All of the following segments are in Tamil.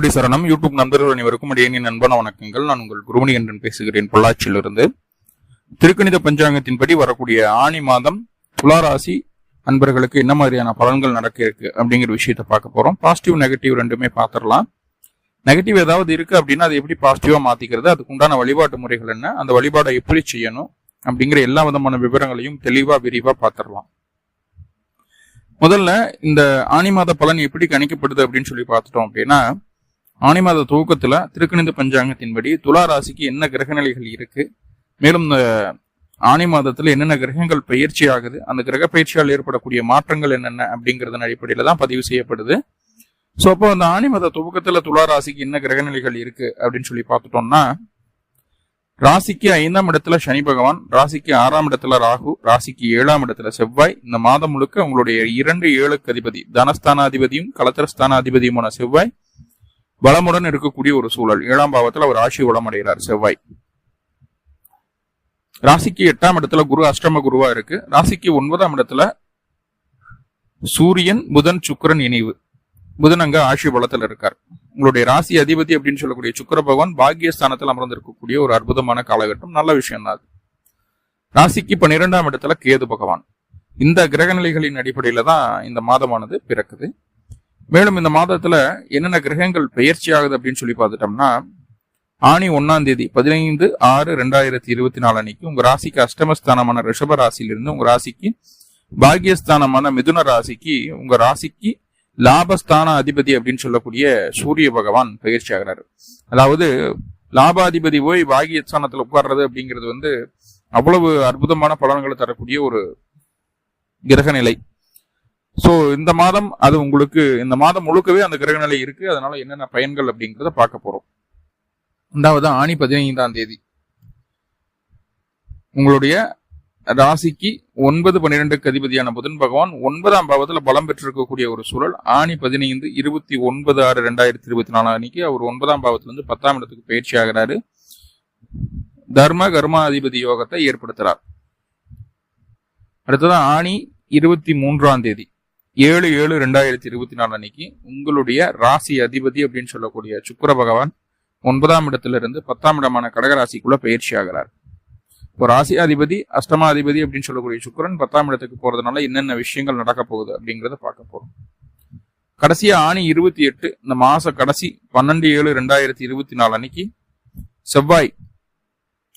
குருடி சரணம். யூடியூப் நண்பர்கள் அனைவருக்கும் இடையே நண்பன வணக்கங்கள். நான் உங்கள் குருமணி என்றன் பேசுகிறேன் பொள்ளாச்சியிலிருந்து. திருக்கணித பஞ்சாங்கத்தின்படி வரக்கூடிய ஆணி மாதம் துளாராசி அன்பர்களுக்கு என்ன மாதிரியான பலன்கள் நடக்க இருக்கு அப்படிங்கிற விஷயத்த பார்க்க போறோம். பாசிட்டிவ் நெகட்டிவ் ரெண்டுமே பார்த்துடலாம். நெகட்டிவ் ஏதாவது இருக்கு அப்படின்னா அதை எப்படி பாசிட்டிவா மாத்திக்கிறது? அதுக்கு உண்டான வழிபாட்டு முறைகள் என்ன? அந்த வழிபாடை எப்படி செய்யணும்? அப்படிங்கிற எல்லா விதமான விவரங்களையும் தெளிவா விரிவா பார்த்துடலாம். முதல்ல இந்த ஆணி மாத பலன் எப்படி கணிக்கப்படுது அப்படின்னு சொல்லி பார்த்துட்டோம் அப்படின்னா ஆணி மாத துவக்கத்தில் திருக்கணித பஞ்சாங்கத்தின்படி துலா ராசிக்கு என்ன கிரகநிலைகள் இருக்கு? மேலும் இந்த ஆணி மாதத்தில் என்னென்ன கிரகங்கள் பயிற்சி ஆகுது? அந்த கிரக பயிற்சியால் ஏற்படக்கூடிய மாற்றங்கள் என்னென்ன அப்படிங்கிறதன் அடிப்படையில் தான் பதிவு செய்யப்படுது. ஸோ அப்போ அந்த ஆணி மாத துவக்கத்தில் துலா ராசிக்கு என்ன கிரகநிலைகள் இருக்கு அப்படின்னு சொல்லி பார்த்துட்டோம்னா ராசிக்கு ஐந்தாம் இடத்துல சனி பகவான் ராசிக்கு ஆறாம் இடத்துல ராகு ராசிக்கு ஏழாம் இடத்துல செவ்வாய். இந்த மாதம் முழுக்க உங்களுடைய இரண்டு ஏழுக்கு அதிபதி தனஸ்தானாதிபதியும் கலத்திரஸ்தானாதிபதியுமான செவ்வாய். வளமுடன் இருக்கக்கூடிய ஒரு சூழல். ஏழாம் பாவத்தில் அவர் ஆட்சி வளம் அடைகிறார் செவ்வாய். ராசிக்கு எட்டாம் இடத்துல குரு அஷ்டம குருவா இருக்கு. ராசிக்கு ஒன்பதாம் இடத்துல சூரியன் புதன் சுக்கரன் இணைவு. புதன் அங்க ஆட்சி பலத்தில் இருக்கார். உங்களுடைய ராசி அதிபதி அப்படின்னு சொல்லக்கூடிய சுக்கர பகவான் பாக்கியஸ்தானத்தில் அமர்ந்திருக்கக்கூடிய ஒரு அற்புதமான காலகட்டம். நல்ல விஷயம் தான் ராசிக்கு பன்னிரெண்டாம் இடத்துல கேது பகவான். இந்த கிரகநிலைகளின் அடிப்படையில தான் இந்த மாதமானது பிறக்குது. மேலும் இந்த மாதத்துல என்னென்ன கிரகங்கள் பயிற்சி ஆகுது அப்படின்னு சொல்லி பார்த்துட்டோம்னா ஆணி ஒன்னாம் தேதி பதினைந்து ஆறு ரெண்டாயிரத்தி இருபத்தி நாலு அன்னைக்கு உங்க ராசிக்கு அஷ்டமஸ்தானமான ரிஷப ராசியிலிருந்து உங்க ராசிக்கு பாகியஸ்தானமான மிதுன ராசிக்கு உங்க ராசிக்கு லாபஸ்தான அதிபதி அப்படின்னு சொல்லக்கூடிய சூரிய பகவான் பயிற்சி ஆகிறாரு அதாவது லாபாதிபதி போய் பாகியஸ்தானத்துல உட்கார்றது அப்படிங்கிறது வந்து அவ்வளவு அற்புதமான பலன்களை தரக்கூடிய ஒரு கிரகநிலை. ஸோ இந்த மாதம் அது உங்களுக்கு இந்த மாதம் முழுக்கவே அந்த கிரகநிலை இருக்கு. அதனால என்னென்ன பயன்கள் அப்படிங்கிறத பார்க்க போறோம். ரெண்டாவது ஆணி பதினைந்தாம் தேதி. உங்களுடைய ராசிக்கு ஒன்பது பன்னிரெண்டுக்கு அதிபதியான புதன் பகவான் ஒன்பதாம் பாவத்துல பலம் பெற்றிருக்கக்கூடிய ஒரு சூழல். ஆணி பதினைந்து இருபத்தி ஒன்பது ஆறு ரெண்டாயிரத்தி இருபத்தி நாலாம் அன்னைக்கு அவர் ஒன்பதாம் பாவத்திலிருந்து பத்தாம் இடத்துக்கு பயிற்சி ஆகிறாரு. தர்ம கர்மாதிபதி யோகத்தை ஏற்படுத்துறார். அடுத்ததான் ஆணி இருபத்தி மூன்றாம் தேதி. ஏழு ஏழு ரெண்டாயிரத்தி இருபத்தி நாலு அன்னைக்கு உங்களுடைய ராசி அதிபதி அப்படின்னு சொல்லக்கூடிய சுக்கர பகவான் ஒன்பதாம் இடத்துல இருந்து பத்தாம் இடமான கடகராசிக்குள்ள பயிற்சி ஆகிறார். இப்போ ராசி அதிபதி அஷ்டமாதிபதி அப்படின்னு சொல்லக்கூடிய சுக்கரன் பத்தாம் இடத்துக்கு போறதுனால என்னென்ன விஷயங்கள் நடக்க போகுது அப்படிங்கிறத பார்க்க போறோம். கடைசியா ஆணி இருபத்தி எட்டு இந்த மாச கடைசி பன்னெண்டு ஏழு ரெண்டாயிரத்தி இருபத்தி நாலு அன்னைக்கு செவ்வாய்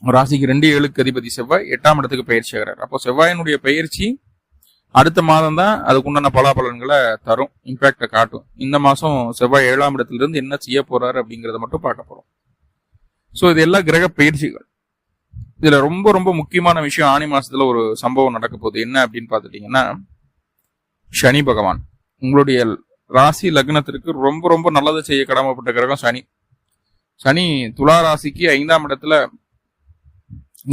ராசிக்கு ரெண்டு ஏழுக்கு அதிபதி செவ்வாய் எட்டாம் இடத்துக்கு பயிற்சி ஆகிறார். அப்போ செவ்வாயினுடைய பயிற்சி அடுத்த மாதம் தான் அதுக்குண்டான பலாபலன்களை தரும். இம்பேக்டை காட்டும். இந்த மாதம் செவ்வாய் ஏழாம் இடத்துல இருந்து என்ன செய்ய போகிறாரு அப்படிங்கிறத மட்டும் பார்க்க போகிறோம் ஸோ இது எல்லா கிரக பயிற்சிகள். இதில் ரொம்ப ரொம்ப முக்கியமான விஷயம் ஆணி மாதத்தில் ஒரு சம்பவம் நடக்க போகுது. என்ன அப்படின்னு பார்த்துட்டிங்கன்னா சனி பகவான். உங்களுடைய ராசி லக்னத்திற்கு ரொம்ப ரொம்ப நல்லது செய்ய கடமைப்பட்ட கிரகம் சனி. சனி துலா ராசிக்கு ஐந்தாம் இடத்துல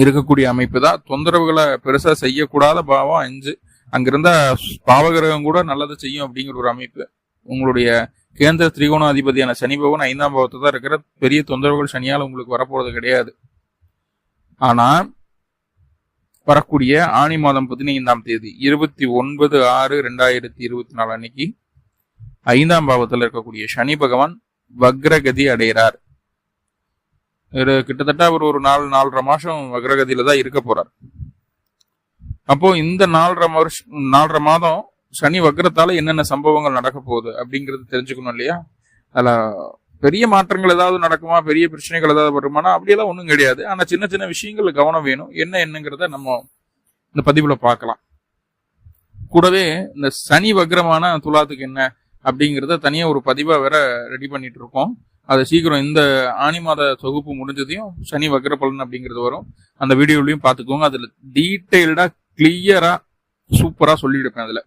இருக்கக்கூடிய அமைப்பு தான். தொந்தரவுகளை பெருசாக செய்யக்கூடாத பாவம் அஞ்சு. அங்கிருந்த பாவகிரகம் கூட நல்லது செய்யும் அப்படிங்கிற ஒரு அமைப்பு. உங்களுடைய கேந்திர திரிகோணாதிபதியான சனி பகவான் ஐந்தாம் பாவத்தை தான் இருக்கிற பெரிய தொந்தரவுகள் சனியால் உங்களுக்கு வரப்போறது கிடையாது. ஆனா வரக்கூடிய ஆணி மாதம் பதினைந்தாம் தேதி இருபத்தி ஒன்பது ஆறு ரெண்டாயிரத்தி இருபத்தி நாலு அன்னைக்கு ஐந்தாம் பாவத்தில் இருக்கக்கூடிய சனி பகவான் வக்ரகதி அடைகிறார். கிட்டத்தட்ட அவர் ஒரு நாலு நாலரை மாசம் வக்ரகதியில தான் இருக்க போறார். அப்போ இந்த நாலரை வருஷம் நாலரை மாதம் சனி வக்கரத்தால என்னென்ன சம்பவங்கள் நடக்க போகுது அப்படிங்கிறது தெரிஞ்சுக்கணும் இல்லையா? அதில் பெரிய மாற்றங்கள் ஏதாவது நடக்குமா? பெரிய பிரச்சனைகள் ஏதாவது வருமானா? அப்படியெல்லாம் ஒன்றும் கிடையாது. ஆனால் சின்ன சின்ன விஷயங்களில் கவனம் வேணும். என்ன என்னங்கிறத நம்ம இந்த பதிவில் பார்க்கலாம். கூடவே இந்த சனி வக்ரமான துலாத்துக்கு என்ன அப்படிங்கிறத தனியாக ஒரு பதிவாக வேற ரெடி பண்ணிட்டு இருக்கோம். அதை சீக்கிரம் இந்த ஆணி மாத தொகுப்பு முடிஞ்சதையும் சனி வக்ர பலன் அப்படிங்கிறது வரும். அந்த வீடியோலையும் பார்த்துக்கோங்க. அதில் டீட்டெயில்டாக கிளியரா சூப்பரா சொல்லியிருப்பேன் அதுல.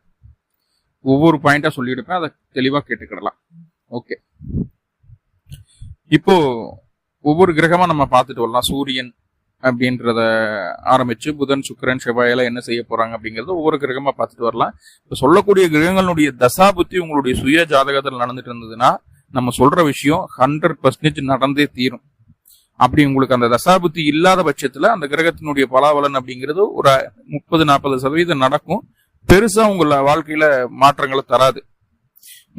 ஒவ்வொரு பாயிண்டா சொல்லியிருப்பேன் அதை தெளிவா கேட்டுக்கிடலாம். ஓகே இப்போ ஒவ்வொரு கிரகமா நம்ம பார்த்துட்டு வரலாம். சூரியன் அப்படின்றத ஆரம்பிச்சு புதன் சுக்கரன் செவ்வாயெல்லாம் என்ன செய்ய போறாங்க அப்படிங்கறத ஒவ்வொரு கிரகமா பார்த்துட்டு வரலாம். இப்போ சொல்லக்கூடிய கிரகங்களுடைய தசா புத்தி உங்களுடைய சுய ஜாதகத்தில் நடந்துட்டு இருந்ததுன்னா நம்ம சொல்ற விஷயம் ஹண்ட்ரட் பர்சன்டேஜ் நடந்தே தீரும். அப்படி உங்களுக்கு அந்த தசாபுத்தி இல்லாத பட்சத்துல அந்த கிரகத்தினுடைய பலாபலன் அப்படிங்கிறது ஒரு முப்பது நாற்பது சதவீதம் நடக்கும். பெருசா உங்கள வாழ்க்கையில மாற்றங்களை தராது.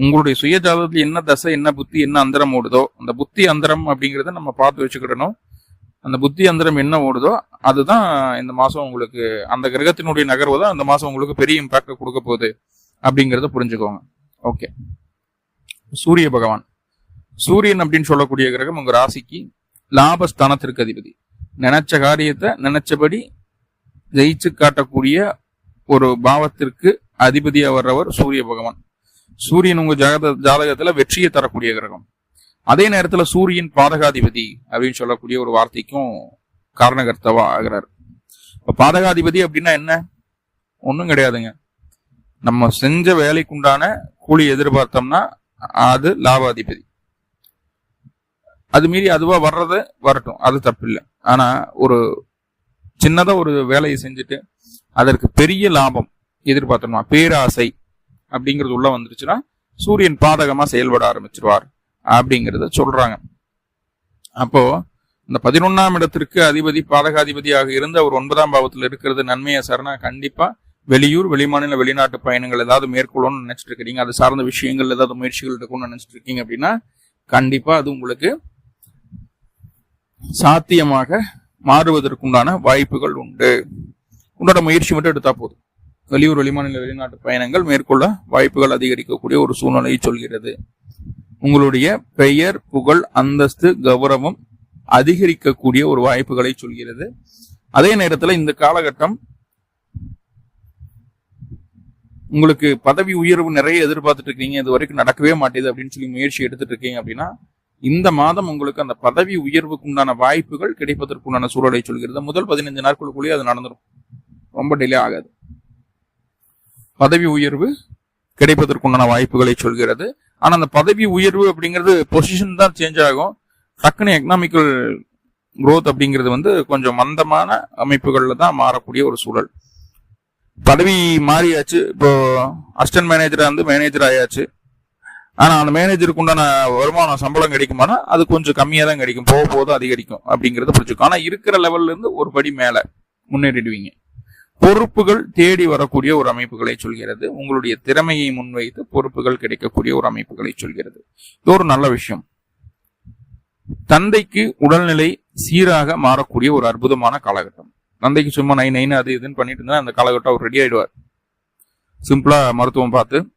உங்களுடைய சுய ஜாதகத்துல என்ன தசை என்ன புத்தி என்ன அந்தரம் ஓடுதோ அந்த புத்தி அந்தரம் அப்படிங்கிறத நம்ம பார்த்து வச்சுக்கிடணும். அந்த புத்தி அந்தரம் என்ன ஓடுதோ அதுதான் இந்த மாசம் உங்களுக்கு அந்த கிரகத்தினுடைய நகர்வு தான் அந்த மாசம் உங்களுக்கு பெரிய இம்பாக்ட் கொடுக்க போகுது அப்படிங்கிறத புரிஞ்சுக்கோங்க. ஓகே சூரிய பகவான். சூரியன் அப்படின்னு சொல்லக்கூடிய கிரகம் உங்க ராசிக்கு லாபஸ்தானத்திற்கு அதிபதி நினைச்ச காரியத்தை நினைச்சபடி ஜெயிச்சு காட்டக்கூடிய ஒரு பாவத்திற்கு அதிபதியா வர்றவர் சூரிய பகவான். சூரியன் உங்க ஜாத ஜாதகத்துல வெற்றியை தரக்கூடிய கிரகம். அதே நேரத்துல சூரியன் பாதகாதிபதி அப்படின்னு சொல்லக்கூடிய ஒரு வார்த்தைக்கும் காரணகர்த்தவா ஆகிறார். இப்ப பாதகாதிபதி அப்படின்னா என்ன? ஒன்றும் கிடையாதுங்க. நம்ம செஞ்ச வேலைக்குண்டான கூலி எதிர்பார்த்தோம்னா அது லாபாதிபதி. அது மீறி அதுவா வர்றது வரட்டும். அது தப்பில்லை. ஆனா ஒரு சின்னதா ஒரு வேலையை செஞ்சுட்டு அதற்கு பெரிய லாபம் எதிர்பார்த்தோமா பேராசை அப்படிங்கிறது உள்ள வந்துருச்சுன்னா சூரியன் பாதகமா செயல்பட ஆரம்பிச்சிருவார் அப்படிங்கிறத சொல்றாங்க. அப்போ இந்த பதினொன்னாம் இடத்திற்கு அதிபதி பாதகாதிபதியாக இருந்து அவர் ஒன்பதாம் பாவத்தில் இருக்கிறது நன்மையை சரணா கண்டிப்பா வெளியூர் வெளிமாநில வெளிநாட்டு பயணங்கள் ஏதாவது மேற்கொள்ளணும்னு நினைச்சிட்டு இருக்கிறீங்க அது சார்ந்த விஷயங்கள் ஏதாவது முயற்சிகள் இருக்கும்னு நினைச்சிட்டு இருக்கீங்க அப்படின்னா கண்டிப்பா அது உங்களுக்கு சாத்தியமாக மாறுவதற்குண்டான வாய்ப்புகள் உண்டு. உன்னோட முயற்சி மட்டும் எடுத்தா போதும். வெளியூர் வெளிமாநில வெளிநாட்டு பயணங்கள் மேற்கொள்ள வாய்ப்புகள் அதிகரிக்கக்கூடிய ஒரு சூழ்நிலையை சொல்கிறது. உங்களுடைய பெயர் புகழ் அந்தஸ்து கௌரவம் அதிகரிக்கக்கூடிய ஒரு வாய்ப்புகளை சொல்கிறது. அதே நேரத்தில் இந்த காலகட்டம் உங்களுக்கு பதவி உயர்வு நிறைய எதிர்பார்த்துட்டு இருக்கீங்க. இது வரைக்கும் நடக்கவே மாட்டேது அப்படின்னு சொல்லி முயற்சி எடுத்துட்டு இருக்கீங்க அப்படின்னா இந்த மாதம் உங்களுக்கு அந்த பதவி உயர்வுக்கு உண்டான வாய்ப்புகள் கிடைப்பதற்குண்டான சூழலை சொல்கிறது. முதல் பதினைஞ்சு நாட்களுக்குள்ளேயே அது நடந்துடும் ரொம்ப டிலே ஆகாது. பதவி உயர்வு கிடைப்பதற்குண்டான வாய்ப்புகளை சொல்கிறது. ஆனால் அந்த பதவி உயர்வு அப்படிங்கிறது பொசிஷன் தான் சேஞ்ச் ஆகும். டக்குனு எக்கனாமிக்கல் குரோத் அப்படிங்கிறது வந்து கொஞ்சம் மந்தமான அமைப்புகளில் தான் மாறக்கூடிய ஒரு சூழல். பதவி மாறியாச்சு. இப்போ அசிஸ்டன்ட் மேனேஜராக இருந்து மேனேஜர் ஆயாச்சு. ஆனா அந்த மேனேஜருக்கு உண்டான வருமானம் சம்பளம் கிடைக்குமானா அது கொஞ்சம் கம்மியா தான் கிடைக்கும். போக போக அதிகரிக்கும் அப்படிங்கறத புரிஞ்சுக்கும் ஆனா இருக்கிற லெவல்ல இருந்து ஒரு படி மேல முன்னேறிடுவீங்க. பொறுப்புகள் தேடி வரக்கூடிய ஒரு அமைப்புகளை சொல்கிறது. உங்களுடைய திறமையை முன்வைத்து பொறுப்புகள் கிடைக்கக்கூடிய ஒரு அமைப்புகளை சொல்கிறது. இது ஒரு நல்ல விஷயம். தந்தைக்கு உடல்நிலை சீராக மாறக்கூடிய ஒரு அற்புதமான காலகட்டம். தந்தைக்கு சும்மா நை நைன்னு அது இதுன்னு பண்ணிட்டு இருந்தா அந்த காலகட்டம் அவர் ரெடி ஆயிடுவார். சிம்பிளா மருத்துவம் பார்த்து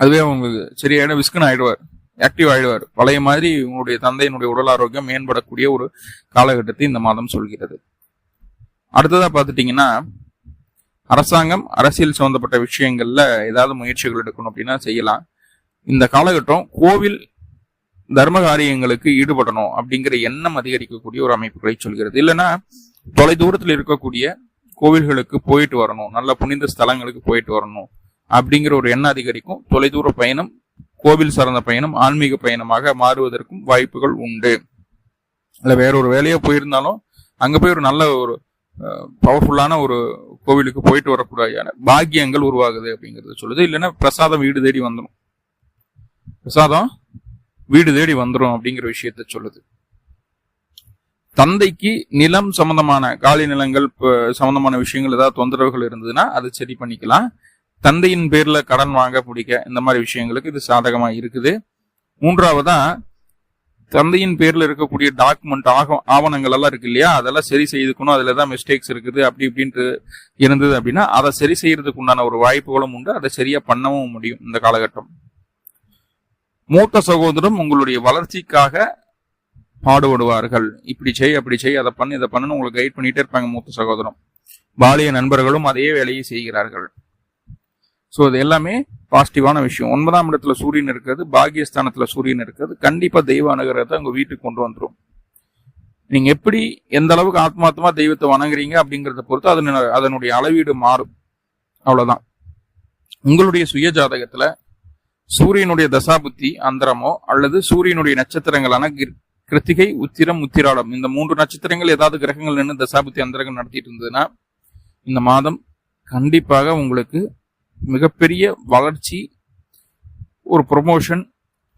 அதுவே அவங்களுக்கு சரியான விஸ்கன் ஆயிடுவார் ஆக்டிவ் ஆயிடுவார். பழைய மாதிரி உங்களுடைய தந்தையினுடைய உடல் ஆரோக்கியம் மேம்படக்கூடிய ஒரு காலகட்டத்தை இந்த மாதம் சொல்கிறது. அடுத்ததா பார்த்துட்டீங்கன்னா அரசாங்கம் அரசியல் சம்பந்தப்பட்ட விஷயங்கள்ல ஏதாவது முயற்சிகள் எடுக்கணும் அப்படின்னா செய்யலாம். இந்த காலகட்டம் கோவில் தர்ம காரியங்களுக்கு ஈடுபடணும் அப்படிங்கிற எண்ணம் அதிகரிக்கக்கூடிய ஒரு அமைப்புகளை சொல்கிறது. இல்லைன்னா தொலை தூரத்தில் இருக்கக்கூடிய கோவில்களுக்கு போயிட்டு வரணும். நல்ல புனித ஸ்தலங்களுக்கு போயிட்டு வரணும். அப்படிங்கிற ஒரு எண்ணம் அதிகரிக்கும் தொலைதூர பயணம் கோவில் சார்ந்த பயணம் ஆன்மீக பயணமாக மாறுவதற்கும் வாய்ப்புகள் உண்டு. இல்ல வேற ஒரு வேலையா போயிருந்தாலும் அங்க போய் ஒரு நல்ல ஒரு பவர்ஃபுல்லான ஒரு கோவிலுக்கு போயிட்டு வரக்கூடிய பாக்கியங்கள் உருவாகுது அப்படிங்கிறது சொல்லுது. இல்லைன்னா பிரசாதம் வீடு தேடி வந்துடும் பிரசாதம் வீடு தேடி வந்துடும் அப்படிங்கிற விஷயத்த சொல்லுது. தந்தைக்கு நிலம் சம்பந்தமான காலி நிலங்கள் சம்பந்தமான விஷயங்கள் ஏதாவது தொந்தரவுகள் இருந்ததுன்னா அதை சரி பண்ணிக்கலாம். தந்தையின் பேர்ல கடன் வாங்க பிடிக்க இந்த மாதிரி விஷயங்களுக்கு இது சாதகமா இருக்குது. மூன்றாவதா தந்தையின் பேர்ல இருக்கக்கூடிய டாக்குமெண்ட் ஆக ஆவணங்கள் எல்லாம் இருக்கு இல்லையா? அதெல்லாம் சரி செய்துக்கணும். அதுல தான் மிஸ்டேக்ஸ் இருக்குது. அப்படி இப்படின்ட்டு இருந்தது அப்படின்னா அதை சரி செய்யறதுக்கு உண்டான ஒரு வாய்ப்புகளும் உண்டு. அதை சரியா பண்ணவும் முடியும் இந்த காலகட்டம். மூத்த சகோதரம் உங்களுடைய வளர்ச்சிக்காக பாடுபடுவார்கள். இப்படி செய் அப்படி செய் அதை பண்ணு இதை பண்ணுன்னு உங்களுக்கு கைட் பண்ணிட்டே இருப்பாங்க மூத்த சகோதரம். பாலிய நண்பர்களும் அதே வேலையை செய்கிறார்கள். ஸோ இது எல்லாமே பாசிட்டிவான விஷயம். ஒன்பதாம் இடத்துல சூரியன் இருக்கிறது பாகியஸ்தானத்தில் சூரியன் இருக்கிறது. கண்டிப்பாக தெய்வ அனுகிரகத்தை உங்கள் வீட்டுக்கு கொண்டு வந்துடும் நீங்கள் எப்படி எந்த அளவுக்கு ஆத்மாத்மா தெய்வத்தை வணங்குறீங்க அப்படிங்கிறத பொறுத்து அதன அதனுடைய அளவீடு மாறும். அவ்வளோதான் உங்களுடைய சுய ஜாதகத்தில் சூரியனுடைய தசாபுத்தி அந்தரமோ அல்லது சூரியனுடைய நட்சத்திரங்களான கிருத்திகை உத்திரம் உத்திராடம். இந்த மூன்று நட்சத்திரங்கள் ஏதாவது கிரகங்கள் நின்று தசாபுத்தி அந்தரங்கள் நடத்திட்டு இருந்ததுன்னா இந்த மாதம் கண்டிப்பாக உங்களுக்கு மிகப்பெரிய வளர்ச்சி ஒரு ப்ரொமோஷன்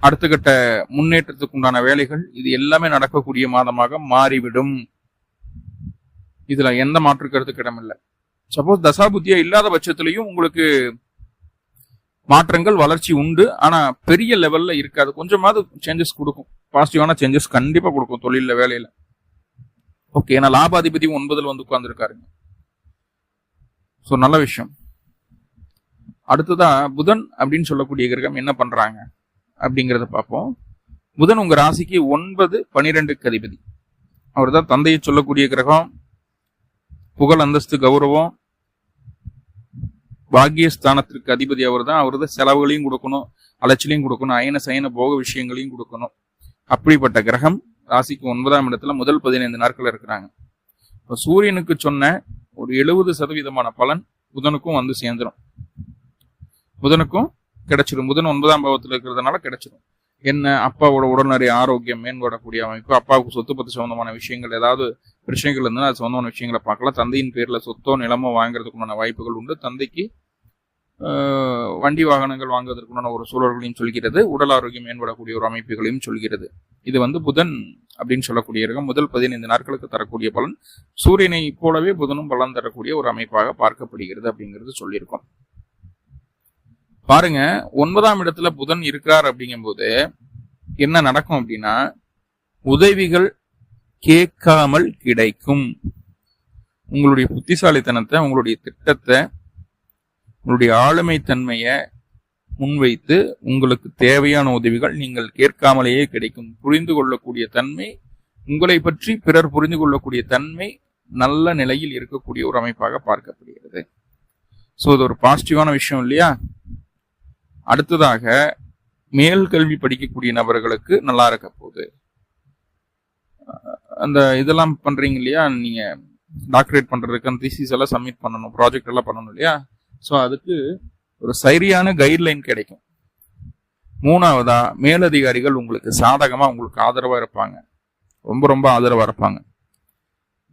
அடுத்த கட்ட முன்னேற்றத்துக்கு உண்டான வேலைகள் இது எல்லாமே நடக்கக்கூடிய மாதமாக மாறிவிடும். இதுல எந்த மாற்று கருத்துக்கு இடமில்லை. சப்போஸ் தசாபுத்தியா இல்லாத பட்சத்திலையும் உங்களுக்கு மாற்றங்கள் வளர்ச்சி உண்டு. ஆனா பெரிய லெவல்ல இருக்காது. கொஞ்சமாவது சேஞ்சஸ் கொடுக்கும். பாசிட்டிவான சேஞ்சஸ் கண்டிப்பா கொடுக்கும் தொழில வேலையில. ஓகே ஏன்னா லாபாதிபதி ஒன்பதுல வந்து உட்கார்ந்துருக்காருங்க. ஸோ நல்ல விஷயம். அடுத்ததா புதன் அப்படின்னு சொல்லக்கூடிய கிரகம் என்ன பண்றாங்க அப்படிங்கிறத பார்ப்போம். புதன் உங்க ராசிக்கு ஒன்பது பனிரெண்டுக்கு அதிபதி. அவர் தான் தந்தையை சொல்லக்கூடிய கிரகம். புகழ் அந்தஸ்து கௌரவம். பாக்கியஸ்தானத்திற்கு அதிபதி அவர் தான் அவர் தான் செலவுகளையும் கொடுக்கணும் அலைச்சலையும் கொடுக்கணும் அயன சயன போக விஷயங்களையும் கொடுக்கணும். அப்படிப்பட்ட கிரகம் ராசிக்கு ஒன்பதாம் இடத்துல முதல் பதினைந்து நாட்கள் இருக்கிறாங்க. இப்போ சூரியனுக்கு சொன்ன ஒரு எழுபது சதவீதமான பலன் புதனுக்கும் வந்து சேர்ந்துடும் புதனுக்கும் கிடைச்சிடும் புதன் ஒன்பதாம் பாவத்தில் இருக்கிறதுனால கிடைச்சிடும் என்ன? அப்பாவோட உடல்நறை ஆரோக்கியம் மேம்படக்கூடிய அமைப்பு அப்பாவுக்கு சொத்து பத்து சம்மந்தமான விஷயங்கள் ஏதாவது பிரச்சனைகள் இருந்தால் அது சொந்தமான விஷயங்களை பார்க்கலாம். தந்தையின் பேரில் சொத்தோ நிலமோ வாங்குறதுக்குண்டான வாய்ப்புகள் உண்டு. தந்தைக்கு வண்டி வாகனங்கள் வாங்குவதற்குண்டான ஒரு சூழல்களையும் சொல்கிறது. உடல் ஆரோக்கியம் மேம்படக்கூடிய ஒரு அமைப்புகளையும் சொல்கிறது. இது வந்து புதன் அப்படின்னு சொல்லக்கூடிய இருக்கும் முதல் பதினைந்து நாட்களுக்கு தரக்கூடிய பலன். சூரியனை போலவே புதனும் பலன் தரக்கூடிய ஒரு அமைப்பாக பார்க்கப்படுகிறது அப்படிங்கிறது சொல்லியிருக்கோம். பாருங்க ஒன்பதாம் இடத்துல புதன் இருக்கிறார் அப்படிங்கும்போது என்ன நடக்கும் அப்படின்னா உதவிகள் கேட்காமல் கிடைக்கும். உங்களுடைய புத்திசாலித்தனத்தை உங்களுடைய திட்டத்தை உங்களுடைய ஆளுமை தன்மையை முன்வைத்து உங்களுக்கு தேவையான உதவிகள் நீங்கள் கேட்காமலேயே கிடைக்கும். புரிந்து கொள்ளக்கூடிய தன்மை உங்களை பற்றி பிறர் புரிந்து கொள்ளக்கூடிய தன்மை நல்ல நிலையில் இருக்கக்கூடிய ஒரு அமைப்பாக பார்க்கப்படுகிறது. ஸோ இது ஒரு பாசிட்டிவான விஷயம் இல்லையா? அடுத்ததாக மேல் கல்வி படிக்கக்கூடிய நபர்களுக்கு நல்லா இருக்க போகுது. அந்த இதெல்லாம் பண்றீங்க இல்லையா? நீங்க டாக்டரேட் பண்றதுக்கு அந்த திசிஸ் எல்லாம் சப்மிட் பண்ணணும் ப்ராஜெக்ட் எல்லாம் பண்ணணும் இல்லையா? ஸோ அதுக்கு ஒரு சரியான கைட்லைன் கிடைக்கும். மூணாவதா மேலதிகாரிகள் உங்களுக்கு சாதகமா உங்களுக்கு ஆதரவா இருப்பாங்க. ரொம்ப ரொம்ப ஆதரவா இருப்பாங்க.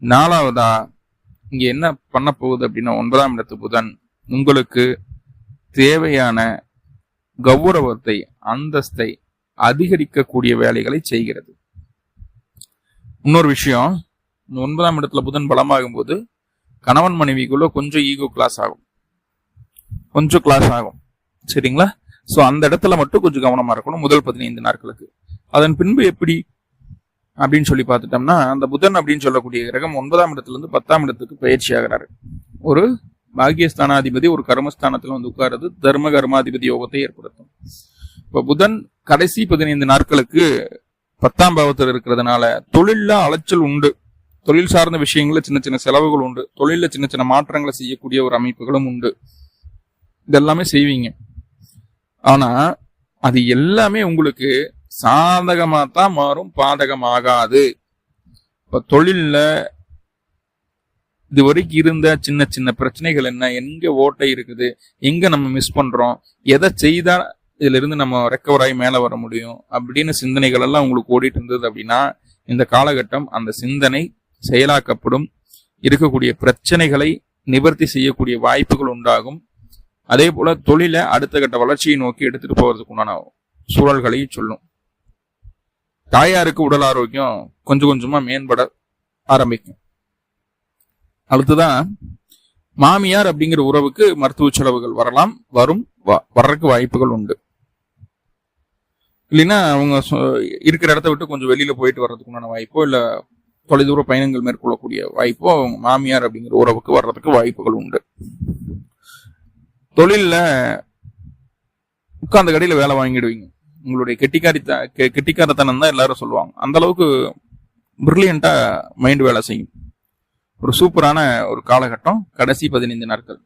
நாலாவதா இங்க என்ன பண்ண போகுது அப்படின்னா ஒன்பதாம் இடத்து புதன் உங்களுக்கு தேவையான கௌரவத்தை அந்தஸ்தை அதிகரிக்கக்கூடிய வேலைகளை செய்கிறது. இன்னொரு விஷயம் ஒன்பதாம் இடத்துல புதன் பலமாகும் போது கணவன் மனைவிக்குள்ள கொஞ்சம் ஈகோ கிளாஸ் ஆகும். கொஞ்சம் கிளாஸ் ஆகும். சரிங்களா? ஸோ அந்த இடத்துல மட்டும் கொஞ்சம் கவனமா இருக்கணும் முதல் பதினைந்து நாட்களுக்கு. அதன் பின்பு எப்படி அப்படின்னு சொல்லி பார்த்துட்டோம்னா அந்த புதன் அப்படின்னு சொல்லக்கூடிய கிரகம் ஒன்பதாம் இடத்துல இருந்து பத்தாம் இடத்துக்கு பயிற்சி ஆகிறாரு ஒரு பாகியஸ்தானாதிபதி ஒரு கர்மஸ்தானத்தில் வந்து உட்கார்றது தர்ம கர்மாதிபதி யோகத்தை ஏற்படுத்தும். இப்போ புதன் கடைசி பதினைந்து நாட்களுக்கு பத்தாம் பாவத்தில் இருக்கிறதுனால தொழில அலைச்சல் உண்டு. தொழில் சார்ந்த விஷயங்கள சின்ன சின்ன செலவுகள் உண்டு. தொழிலில் சின்ன சின்ன மாற்றங்களை செய்யக்கூடிய ஒரு அமைப்புகளும் உண்டு. இதெல்லாமே செய்வீங்க. ஆனா அது எல்லாமே உங்களுக்கு சாதகமாக தான் மாறும் பாதகமாகாது. இப்போ தொழிலில் இது வரைக்கும் இருந்த சின்ன சின்ன பிரச்சனைகள் என்ன? எங்க ஓட்டை இருக்குது? எங்க நம்ம மிஸ் பண்றோம்? எதை செய்தா இதுல இருந்து நம்ம ரெக்கவர் ஆகி மேல வர முடியும்? அப்படின்னு சிந்தனைகள் எல்லாம் உங்களுக்கு ஓடிட்டு இருந்தது அப்படின்னா இந்த காலகட்டம் அந்த சிந்தனை செயலாக்கப்படும். இருக்கக்கூடிய பிரச்சனைகளை நிவர்த்தி செய்யக்கூடிய வாய்ப்புகள் உண்டாகும். அதே போல தொழிலை அடுத்த கட்ட வளர்ச்சியை நோக்கி எடுத்துட்டு போவதற்கு உண்டான சூழல்களையும் சொல்லும். தாயாருக்கு உடல் ஆரோக்கியம் கொஞ்சம் கொஞ்சமா மேம்பட ஆரம்பிக்கும். அடுத்துதான் மாமியார் அப்படிங்கிற உறவுக்கு மருத்துவ செலவுகள் வரலாம் வரும் வர்றதுக்கு வாய்ப்புகள் உண்டு. இல்லைன்னா அவங்க இருக்கிற இடத்த விட்டு கொஞ்சம் வெளியில போயிட்டு வர்றதுக்குண்டான வாய்ப்போ இல்ல தொலைதூர பயணங்கள் மேற்கொள்ளக்கூடிய வாய்ப்போ அவங்க மாமியார் அப்படிங்கிற உறவுக்கு வர்றதுக்கு வாய்ப்புகள் உண்டு. தொழிலில் உட்கார்ந்த கடையில வேலை வாங்கிடுவீங்க. உங்களுடைய கெட்டிக்காரித்த கெட்டிக்காரத்தனம் தான் எல்லாரும் சொல்லுவாங்க. அந்த அளவுக்கு பிரில்லியண்டா மைண்ட் வேலை செய்யும். ஒரு சூப்பரான ஒரு காலகட்டம். கடைசி பதினைந்து நாட்கள்.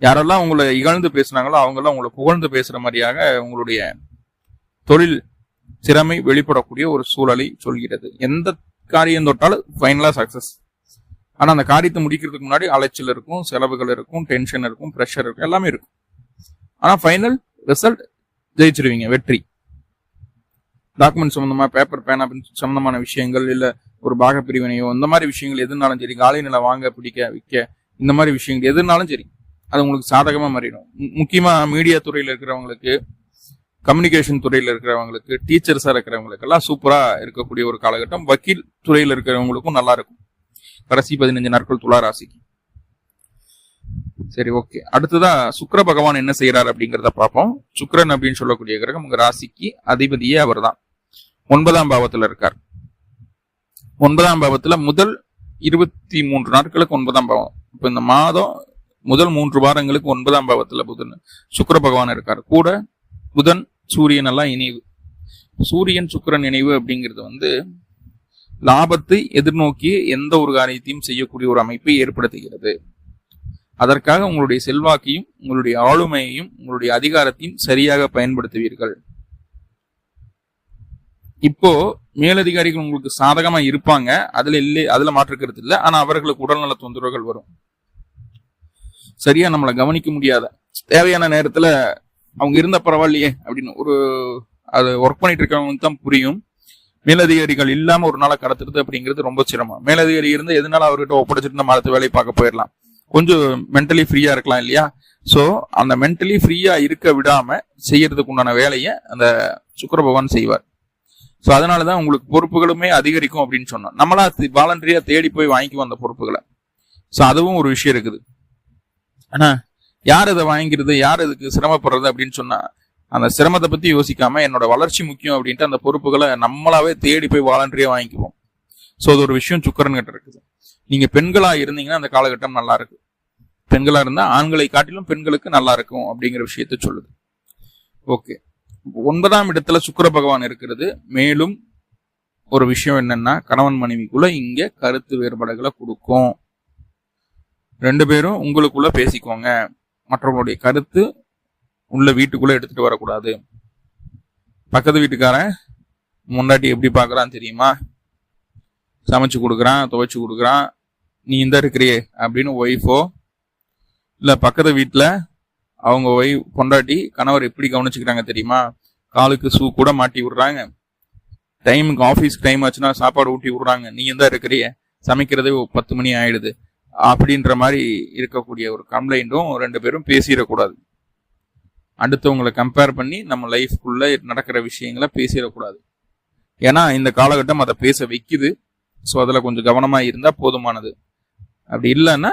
யாரெல்லாம் உங்களை இகழ்ந்து பேசுனாங்களோ அவங்கெல்லாம் உங்களை புகழ்ந்து பேசுகிற மாதிரியாக உங்களுடைய தொழில் திறமை வெளிப்படக்கூடிய ஒரு சூழலை சொல்கிறது. எந்த காரியம் தொட்டாலும் ஃபைனலாக சக்சஸ் ஆனால் அந்த காரியத்தை முடிக்கிறதுக்கு முன்னாடி அலைச்சல் இருக்கும் செலவுகள் இருக்கும் டென்ஷன் இருக்கும் ப்ரெஷர் இருக்கும் எல்லாமே இருக்கும். ஆனால் ஃபைனல் ரிசல்ட் ஜெயிச்சிருவீங்க வெற்றி. டாக்குமெண்ட் சம்மந்தமாக பேப்பர் பேனா சம்மந்தமான விஷயங்கள் இல்லை ஒரு பாக பிரிவினையோ இந்த மாதிரி விஷயங்கள் எதுனாலும் சரி காலை நில வாங்க பிடிக்க விற்க இந்த மாதிரி விஷயங்கள் எதுனாலும் சரி அது உங்களுக்கு சாதகமாக மாறிடும். முக்கியமாக மீடியா துறையில் இருக்கிறவங்களுக்கு கம்யூனிகேஷன் துறையில் இருக்கிறவங்களுக்கு டீச்சர்ஸாக இருக்கிறவங்களுக்கு எல்லாம் இருக்கக்கூடிய ஒரு காலகட்டம். வக்கீல் துறையில் இருக்கிறவங்களுக்கும் நல்லா இருக்கும். கடைசி பதினஞ்சு நாட்கள் துளாராசிக்கு சரி ஓகே அடுத்ததா சுக்கர பகவான் என்ன செய்யறாரு அப்படிங்கிறத பார்ப்போம். சுக்கரன் அப்படின்னு சொல்லக்கூடிய கிரகம் உங்க ராசிக்கு அதிபதியே அவர்தான். ஒன்பதாம் பாவத்துல இருக்கார். ஒன்பதாம் பாவத்துல முதல் இருபத்தி மூன்று நாட்களுக்கு ஒன்பதாம் பாவம். இப்ப இந்த மாதம் முதல் மூன்று வாரங்களுக்கு ஒன்பதாம் பாவத்துல புதன் சுக்கர பகவான் இருக்கார். கூட புதன் சூரியன் எல்லாம் இணைவு. சூரியன் சுக்கிரன் இணைவு அப்படிங்கிறது வந்து லாபத்தை எதிர்நோக்கி எந்த ஒரு காரியத்தையும் செய்யக்கூடிய ஒரு அமைப்பை ஏற்படுத்துகிறது. அதற்காக உங்களுடைய செல்வாக்கையும் உங்களுடைய ஆளுமையையும் உங்களுடைய அதிகாரத்தையும் சரியாக பயன்படுத்துவீர்கள். இப்போ மேலதிகாரிகள் உங்களுக்கு சாதகமா இருப்பாங்க. அதுல இல்லை அதுல மாற்றுக்கிறது இல்லை. ஆனா அவர்களுக்கு உடல்நல தொந்தரவுகள் வரும். சரியா நம்மளை கவனிக்க முடியாத. தேவையான நேரத்துல அவங்க இருந்த பரவாயில்லையே அப்படின்னு ஒரு அது ஒர்க் பண்ணிட்டு இருக்கவங்க தான் புரியும். மேலதிகாரிகள் இல்லாம ஒரு நாளை கடத்துறது அப்படிங்கிறது ரொம்ப சிரமம். மேலதிகாரி இருந்து எதனால அவர்கிட்ட ஒப்படைச்சிட்டு நம்ம அடுத்த வேலையை பார்க்க போயிடலாம். கொஞ்சம் மென்டலி ஃப்ரீயா இருக்கலாம் இல்லையா? ஸோ அந்த மென்டலி ஃப்ரீயா இருக்க விடாம செய்யறதுக்கு உண்டான வேலையை அந்த சுக்கர பகவான் செய்வார். ஸோ அதனாலதான் உங்களுக்கு பொறுப்புகளுமே அதிகரிக்கும் அப்படின்னு சொன்னோம். நம்மளா வாலண்டரியா தேடி போய் வாங்கிக்குவோம் அந்த பொறுப்புகளை. ஸோ அதுவும் ஒரு விஷயம் இருக்குது. ஆனா யார் இதை வாங்கிக்கிறது யார் இதுக்கு சிரமப்படுறது அப்படின்னு சொன்னா அந்த சிரமத்தை பத்தி யோசிக்காம என்னோட வளர்ச்சி முக்கியம் அப்படின்ட்டு அந்த பொறுப்புகளை நம்மளாவே தேடி போய் வாலண்டரியா வாங்கிக்குவோம். ஸோ அது ஒரு விஷயம் சுக்கரன் கிட்ட இருக்குது. நீங்க பெண்களா இருந்தீங்கன்னா அந்த காலகட்டம் நல்லா இருக்கு பெண்களா இருந்தா ஆண்களை காட்டிலும் பெண்களுக்கு நல்லா இருக்கும் அப்படிங்கிற விஷயத்த சொல்லுது. ஓகே ஒன்பதாம் இடத்துல சுக்கிர பகவான் இருக்கிறது. மேலும் ஒரு விஷயம் என்னன்னா கணவன் மனைவிக்குள்ள இங்க கருத்து வேறுபாடுகளை கொடுக்கும். ரெண்டு பேரும் உங்களுக்குள்ள பேசிக்கோங்க. மற்றவங்களுடைய கருத்து உள்ள வீட்டுக்குள்ள எடுத்துட்டு வரக்கூடாது. பக்கத்து வீட்டுக்காரன் முன்னாடி எப்படி பார்க்கறான் தெரியுமா? சமைச்சு கொடுக்குறான் துவைச்சு கொடுக்குறான். நீ இந்த இருக்கிறியே அப்படின்னு ஒய்ஃபோ இல்லை பக்கத்து வீட்டில் அவங்க ஒய்ஃப் பொண்டாட்டி கணவர் எப்படி கவனிச்சுக்கிறாங்க தெரியுமா? காலுக்கு ஷூ கூட மாட்டி விடுறாங்க. டைமுக்கு ஆஃபீஸ்க்கு டைம் ஆச்சுன்னா சாப்பாடு ஊட்டி விடுறாங்க. நீ எந்த இருக்கிறிய? சமைக்கிறதே பத்து மணி ஆயிடுது. அப்படின்ற மாதிரி இருக்கக்கூடிய ஒரு கம்ப்ளைண்ட்டும் ரெண்டு பேரும் பேசிடக்கூடாது. அடுத்தவங்களை கம்பேர் பண்ணி நம்ம லைஃப்குள்ள நடக்கிற விஷயங்களை பேசிடக்கூடாது. ஏன்னா இந்த காலகட்டம் அதை பேச வைக்குது. ஸோ அதில் கொஞ்சம் கவனமாக இருந்தால் போதுமானது. அப்படி இல்லைன்னா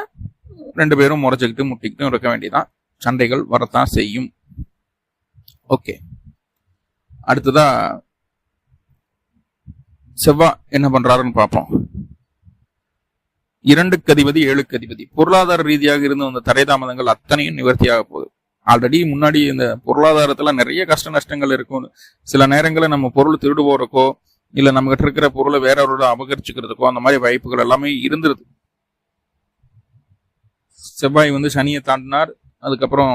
ரெண்டு பேரும் முறைச்சிக்கிட்டு முட்டிக்கிட்டும் இருக்க வேண்டியதான் சண்டைகள் வரத்தான் செய்யும். ஓகே அடுத்ததா செவ்வா என்ன பண்றாருன்னு பார்ப்போம். இரண்டுக்கு அதிபதி ஏழுக்கு அதிபதி. பொருளாதார ரீதியாக இருந்து வந்த தடை தாமதங்கள் அத்தனையும் நிவர்த்தியாக போகுது. ஆல்ரெடி முன்னாடி இந்த பொருளாதாரத்துல நிறைய கஷ்ட நஷ்டங்கள் இருக்கும் சில நேரங்களில் நம்ம பொருள் திருடு போறக்கோ இல்ல நம்ம கிட்ட இருக்கிற பொருளை வேறவரோட அபகரிச்சுக்கிறதுக்கோ அந்த மாதிரி வாய்ப்புகள் எல்லாமே இருந்துருது. செவ்வாய் வந்து சனியை தாண்டினார். அதுக்கப்புறம்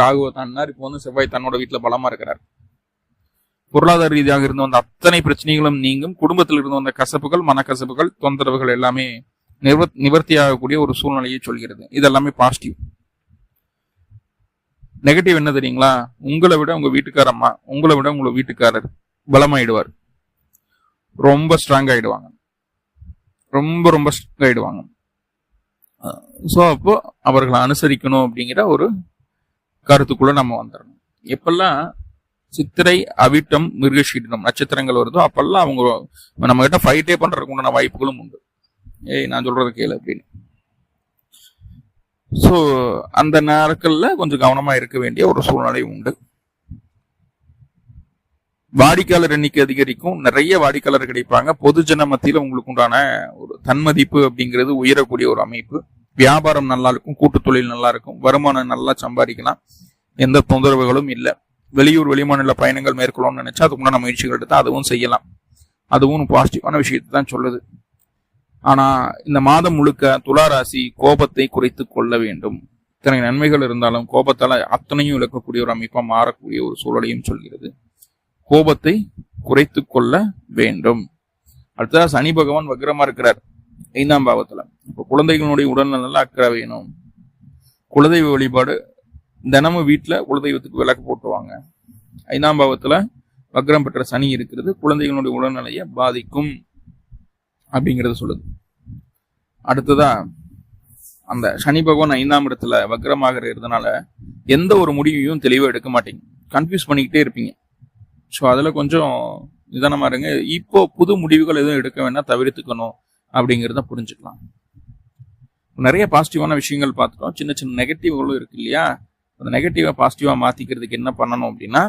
ராகுவை தாண்டினார். இப்போ வந்து செவ்வாய் தன்னோட வீட்டில் பலமாக இருக்கிறார். பொருளாதார ரீதியாக இருந்து வந்த அத்தனை பிரச்சனைகளும் நீங்கும். குடும்பத்தில் இருந்து வந்த கசப்புகள் மனக்கசப்புகள் தொந்தரவுகள் எல்லாமே நிவர் நிவர்த்தி ஆகக்கூடிய ஒரு சூழ்நிலையை சொல்கிறது. இது எல்லாமே பாசிட்டிவ் நெகட்டிவ் என்ன தெரியுங்களா? உங்களை விட உங்க வீட்டுக்காரம்மா உங்களை விட உங்களை வீட்டுக்காரர் பலமாயிடுவார். ரொம்ப ஸ்ட்ராங் ஆயிடுவாங்க. ரொம்ப ரொம்ப ஸ்ட்ராங் ஆயிடுவாங்க. ஸோ அப்போ அவர்களை அனுசரிக்கணும் அப்படிங்கிற ஒரு கருத்துக்குள்ள நம்ம வந்துடணும். எப்பெல்லாம் சித்திரை அவிட்டம் மிருகஷீடம் நட்சத்திரங்கள் வருதோ அப்பெல்லாம் அவங்க நம்ம கிட்ட ஃபைட்டே பண்றதுக்கு உண்டான வாய்ப்புகளும் உண்டு. ஏய் நான் சொல்றது கேளு அப்படின்னு. ஸோ அந்த நேரத்தில் கொஞ்சம் கவனமா இருக்க வேண்டிய ஒரு சூழ்நிலை உண்டு. வாடிக்கையாளர் எண்ணிக்கை அதிகரிக்கும். நிறைய வாடிக்கையாளர் கிடைப்பாங்க. பொதுஜன மத்தியில் உங்களுக்கு உண்டான ஒரு தன்மதிப்பு அப்படிங்கிறது உயரக்கூடிய ஒரு அமைப்பு. வியாபாரம் நல்லா இருக்கும். கூட்டு தொழில் நல்லா இருக்கும். வருமானம் நல்லா சம்பாதிக்கலாம். எந்த தொந்தரவுகளும் இல்லை. வெளியூர் வெளிமாநில பயணங்கள் மேற்கொள்ளணும்னு நினைச்சா அதுக்குண்டான முயற்சிகள் எடுத்தால் அதுவும் செய்யலாம். அதுவும் பாசிட்டிவான விஷயத்தை தான் சொல்லுது. ஆனால் இந்த மாதம் முழுக்க துளாராசி கோபத்தை குறைத்து கொள்ள வேண்டும். இத்தனை நன்மைகள் இருந்தாலும் கோபத்தால் அத்தனையும் இழக்கக்கூடிய ஒரு அமைப்பாக மாறக்கூடிய ஒரு சூழலையும் சொல்கிறது. கோபத்தை குறைத்து கொள்ள வேண்டும். அடுத்ததா சனி பகவான் வக்ரமா இருக்கிறார். ஐந்தாம் பாவத்துல. இப்போ குழந்தைகளுடைய உடல்நல அக்கறை வேணும். குலதெய்வ வழிபாடு தினமும் வீட்டில் குலதெய்வத்துக்கு விளக்கு போட்டுவாங்க. ஐந்தாம் பாவத்துல வக்ரம் பெற்ற சனி இருக்கிறது. குழந்தைகளுடைய உடல்நிலையை பாதிக்கும் அப்படிங்கிறத சொல்லுது. அடுத்ததா அந்த சனி பகவான் ஐந்தாம் இடத்துல வக்ரமாக இருக்கிறதுனால எந்த ஒரு முடிவையும் தெளிவாக எடுக்க மாட்டீங்க. கன்ஃபியூஸ் பண்ணிக்கிட்டே இருப்பீங்க. ஸோ அதில் கொஞ்சம் நிதானமா இருங்க. இப்போ புது முடிவுகள் எதுவும் எடுக்க வேணா தவிர்த்துக்கணும் அப்படிங்கிறத புரிஞ்சுக்கலாம். நிறைய பாசிட்டிவான விஷயங்கள் பார்த்துட்டோம். சின்ன சின்ன நெகட்டிவ்களும் இருக்கு இல்லையா? அந்த நெகட்டிவை பாசிட்டிவாக மாற்றிக்கிறதுக்கு என்ன பண்ணணும் அப்படின்னா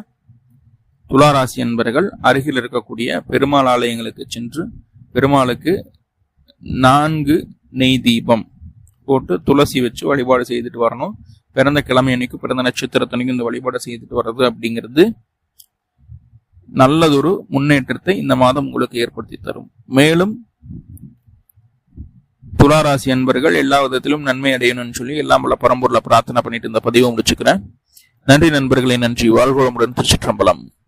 துளாராசி என்பர்கள் அருகில் இருக்கக்கூடிய பெருமாள் ஆலயங்களுக்கு சென்று பெருமாளுக்கு நான்கு நெய் தீபம் போட்டு துளசி வச்சு வழிபாடு செய்துட்டு வரணும். பிறந்த கிழமை அன்னைக்கு பிறந்த நட்சத்திரத்தன்னைக்கு இந்த வழிபாடு செய்துட்டு வர்றது அப்படிங்கிறது நல்லதொரு முன்னேற்றத்தை இந்த மாதம் உங்களுக்கு ஏற்படுத்தி தரும். மேலும் துளாராசி அன்பர்கள் எல்லா விதத்திலும் நன்மை அடையணும்னு சொல்லி எல்லாம் உள்ள பரம்பூர்ல பிரார்த்தனை பண்ணிட்டு இந்த பதிவை முடிச்சுக்கிறேன். நன்றி நண்பர்களே நன்றி. வாழ்வளமுடன் திருச்சிற்றம்பலம்.